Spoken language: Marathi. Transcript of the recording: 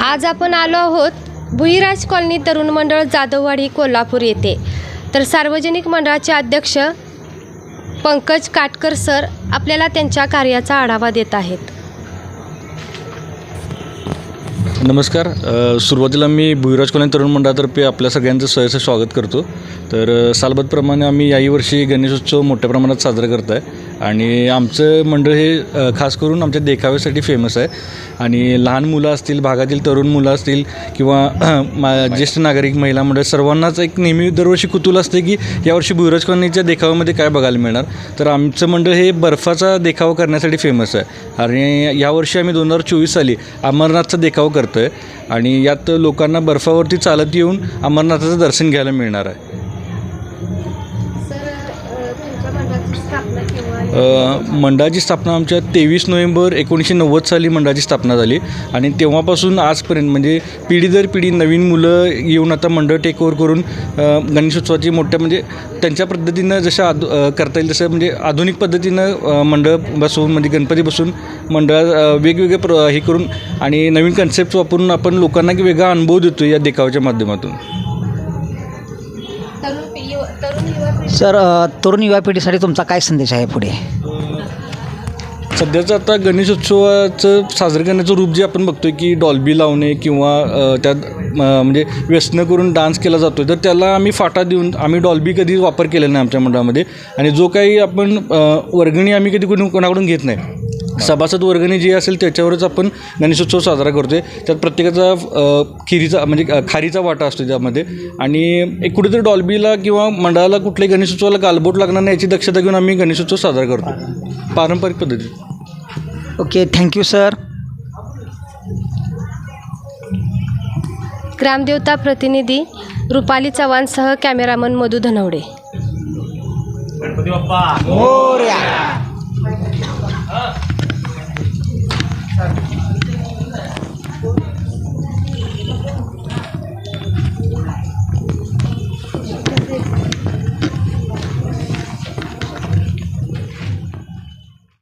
आज आपण आलो आहोत भुईराज कॉलनी तरुण मंडळ जाधववाडी कोल्हापूर येथे. तर सार्वजनिक मंडळाचे अध्यक्ष पंकज काटकर सर आपल्याला त्यांच्या कार्याचा आढावा देत आहेत. नमस्कार. सुरुवातीला मी भुईराज कॉलनी तरुण मंडळातर्फे आपल्या सगळ्यांचं सहर्ष स्वागत करतो. तर सालबद्धप्रमाणे आम्ही याही वर्षी गणेशोत्सव मोठ्या प्रमाणात साजरा करत आहे आणि आमचं मंडळ हे खास करून आमच्या देखाव्यासाठी फेमस आहे. आणि लहान मुलं असतील भागातील तरुण मुलं असतील किंवा मा ज्येष्ठ नागरिक महिला मंडळ सर्वांनाच एक नेहमी दरवर्षी कुतूल असते की यावर्षी भुईराज कॉलनीच्या देखाव्यामध्ये काय बघायला मिळणार? तर आमचं मंडळ हे बर्फाचा देखावा करण्यासाठी फेमस आहे. आणि यावर्षी आम्ही दोन हजार चोवीस साली अमरनाथचा देखावा करतो आहे आणि यात लोकांना बर्फावरती चालत येऊन अमरनाथाचं दर्शन घ्यायला मिळणार आहे. मंडळाची स्थापना आमच्या तेवीस नोव्हेंबर एकोणीसशे नव्वद साली मंडळाची स्थापना झाली. आणि तेव्हापासून आजपर्यंत म्हणजे पिढी दर पिढी नवीन मुलं येऊन आता मंडळ टेकओव्हर करून गणेशोत्सवाची मोठ्या म्हणजे त्यांच्या पद्धतीनं जशा आधु करता येईल तसं म्हणजे आधुनिक पद्धतीनं मंडळ बसवून म्हणजे गणपती बसवून मंडळ वेगवेगळे प्र हे करून आणि नवीन कन्सेप्ट वापरून आपण लोकांना एक वेगळा अनुभव देतो या देखाव्याच्या माध्यमातून. सर तरुण युवा पिढीसाठी तुमचा काय संदेश आहे पुढे? सध्याचं आता गणेशोत्सवाचं साजरं करण्याचं रूप जे आपण बघतोय की डॉल्बी लावणे किंवा त्यात म्हणजे व्यसनं करून डान्स केला जातो तर त्याला आम्ही फाटा देऊन आम्ही डॉल्बी कधीच वापर केलेला नाही आमच्या मंडळामध्ये आणि जो काही आपण वर्गणी आम्ही कधी कोणी कोणाकडून घेत नाही. सभासद वर्गणी जी असेल त्याच्यावरच आपण गणेशोत्सव साजरा करतोय. त्यात प्रत्येकाचा खिरीचा म्हणजे खारीचा वाटा असतो त्यामध्ये. आणि एक कुठेतरी डॉल्बीला किंवा मंडळाला कुठल्याही गणेशोत्सवाला गालबोट लागणार नाही याची दक्षता घेऊन आम्ही गणेशोत्सव साजरा करतो पारंपरिक पद्धतीत. ओके थँक्यू सर ग्रामदेवता प्रतिनिधी रुपाली चव्हाणसह कॅमेरामन मधु धनवडे. मोर्या.